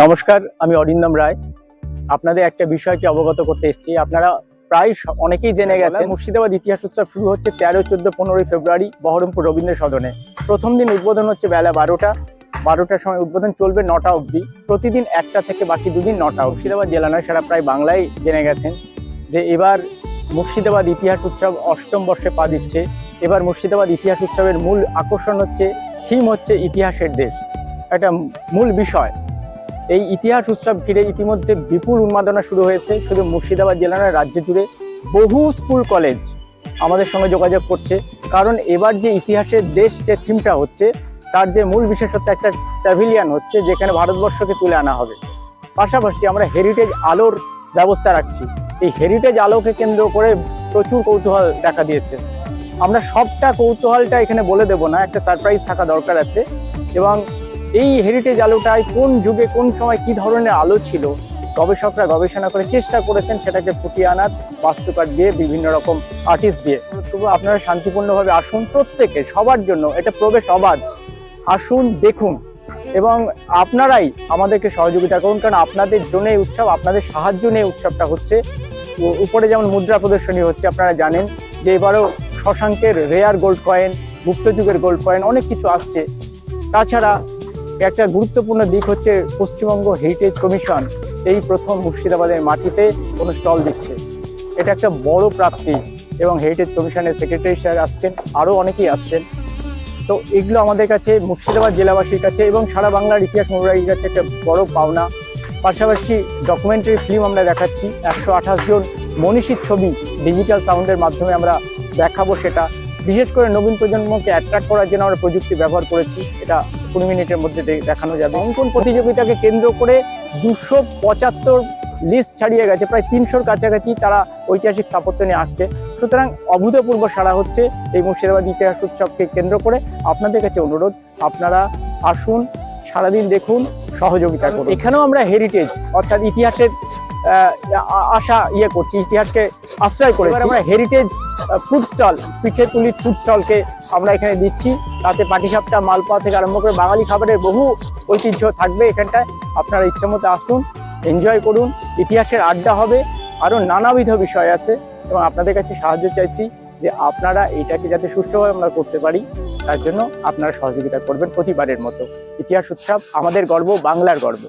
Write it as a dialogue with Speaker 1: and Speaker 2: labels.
Speaker 1: নমস্কার আমি অরিন্দম রায়। আপনাদের একটা বিষয়কে অবগত করতে এসেছি। আপনারা প্রায় অনেকেই জেনে গেছেন মুর্শিদাবাদ ইতিহাস উৎসব শুরু হচ্ছে তেরো চোদ্দ পনেরোই ফেব্রুয়ারি বহরমপুর রবীন্দ্র সদনে। প্রথম দিন উদ্বোধন হচ্ছে বেলা বারোটা। বারোটার সময় উদ্বোধন চলবে নটা অবধি। প্রতিদিন একটা থেকে বাকি দুদিন নটা মুর্শিদাবাদ জেলা নয় সারা প্রায় বাংলায় জেনে গেছেন যে এবার মুর্শিদাবাদ ইতিহাস উৎসব অষ্টম বর্ষে পা দিচ্ছে। এবার মুর্শিদাবাদ ইতিহাস উৎসবের মূল আকর্ষণ হচ্ছে থিম হচ্ছে ইতিহাসের দেশ। একটা মূল বিষয়। এই ইতিহাস উৎসব ঘিরে ইতিমধ্যে বিপুল উন্মাদনা শুরু হয়েছে। শুধু মুর্শিদাবাদ জেলা নয়, রাজ্য জুড়ে বহু স্কুল, কলেজ আমাদের সঙ্গে যোগাযোগ করছে। কারণ এবার যে ইতিহাসের দেশ যে থিমটা হচ্ছে, তার যে মূল বিশেষত্ব একটা প্যাভিলিয়ান হচ্ছে, যেখানে ভারতবর্ষকে তুলে আনা হবে। পাশাপাশি আমরা হেরিটেজ আলোর ব্যবস্থা রাখছি। এই হেরিটেজ আলোকে কেন্দ্র করে প্রচুর কৌতূহল দেখা দিয়েছে। আমরা সবটা কৌতূহলটা এখানে বলে দেব না, একটা সারপ্রাইজ থাকা দরকার আছে। এবং এই হেরিটেজ আলোটায় কোন যুগে, কোন সময় কি ধরনের আলো ছিল? গবেষকরা গবেষণা করে চেষ্টা করেছেন সেটাকে ফুটিয়ে আনার, বাস্তুকার দিয়ে, বিভিন্ন রকম আর্টিস্ট দিয়ে। তবু আপনারা শান্তিপূর্ণভাবে আসুন প্রত্যেকে, সবার জন্য। এটা প্রবেশ অবাধ। আসুন, দেখুন। এবং আপনারাই আমাদেরকে সহযোগিতা করুন, কারণ আপনাদের জন্য এই উৎসব, আপনাদের সাহায্য নিয়ে উৎসবটা হচ্ছে। উপরে যেমন মুদ্রা প্রদর্শনী হচ্ছে, আপনারা জানেন যে এবারও শশাঙ্কের রেয়ার গোল্ড কয়েন গুপ্তযুগের গোল্ড কয়েন অনেক কিছু আসছে। তাছাড়া একটা গুরুত্বপূর্ণ দিক হচ্ছে পশ্চিমবঙ্গ হেরিটেজ কমিশন এই প্রথম মুর্শিদাবাদের মাটিতে কোনো স্টল দিচ্ছে। এটা একটা বড় প্রাপ্তি এবং হেরিটেজ কমিশনের সেক্রেটারি স্যার আসছেন, আরও অনেকেই আসছেন। তো এগুলো আমাদের কাছে, মুর্শিদাবাদ জেলাবাসীর কাছে এবং সারা বাংলার ইতিহাস অনুরাগীর কাছে একটা বড় পাওনা। পাশাপাশি ডকুমেন্টারি ফিল্ম আমরা দেখাচ্ছি, একশো আঠাশ জন মনীষীর ছবি ডিজিটাল সাউন্ডের মাধ্যমে আমরা দেখাবো সেটা। বিশেষ করে নবীন প্রজন্মকে অ্যাট্রাক্ট করার জন্য আমরা প্রযুক্তি ব্যবহার করেছি, এটা কুড়ি মিনিটের মধ্যে দেখানো যাবে। অঙ্কন প্রতিযোগিতাকে কেন্দ্র করে দুশো পঁচাত্তর লিস্ট ছাড়িয়ে গেছে প্রায় তিনশোর কাছাকাছি তারা ঐতিহাসিক স্থাপত্য নিয়ে আসছে। সুতরাং অভূতপূর্ব সারা হচ্ছে এই মুর্শিদাবাদ ইতিহাস উৎসবকে কেন্দ্র করে। আপনাদের কাছে অনুরোধ আপনারা আসুন সারাদিন দেখুন সহযোগিতা করুন। এখানেও আমরা হেরিটেজ অর্থাৎ ইতিহাসের আশা ইয়ে করছি ইতিহাসকে আশ্রয় করে আমরা হেরিটেজ ফুড স্টল পিঠে তুলির ফুড স্টলকে আমরা এখানে দিচ্ছি। তাতে পাটিসাপটা মালপোয়া থেকে আরম্ভ করে বাঙালি খাবারের বহু ঐতিহ্য থাকবে এখানটায়। আপনারা ইচ্ছে মতো আসুন এনজয় করুন। ইতিহাসের আড্ডা হবে, আরও নানাবিধ বিষয় আছে এবং আপনাদের কাছে সাহায্য চাইছি যে আপনারা এটাকে যাতে সুষ্ঠুভাবে আমরা করতে পারি, তার জন্য আপনারা সহযোগিতা করবেন প্রতিবারের মতো। ইতিহাস উৎসব, আমাদের গর্ব, বাংলার গর্ব।